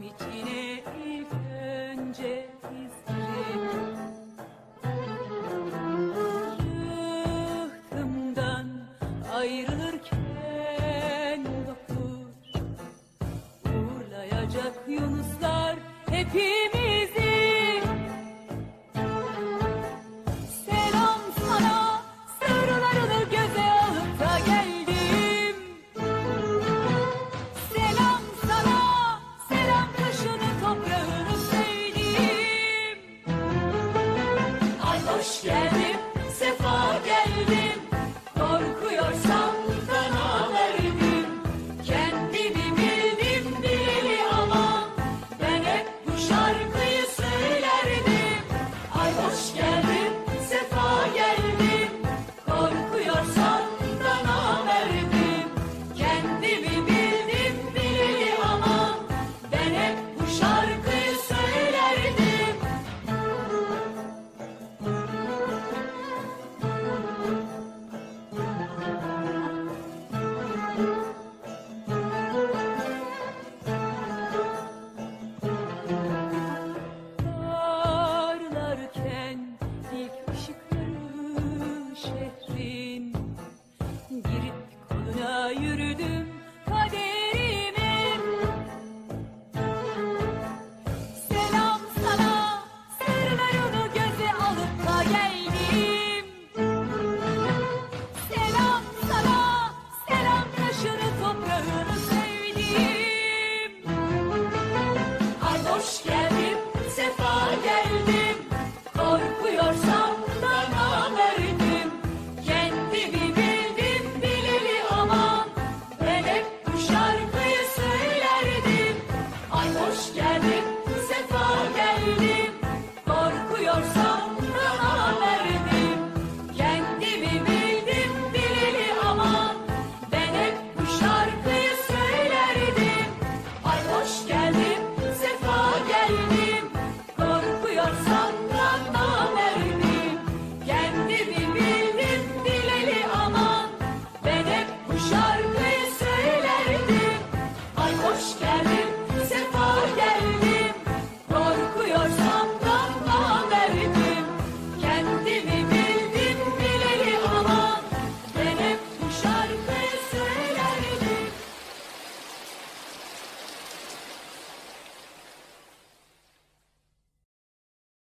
Koydum ilk önce isterim Rıhtımdan ayrılırken vapur. Uğurlayacak yunuslar hepimiz been hoş geldin, sefa geldin.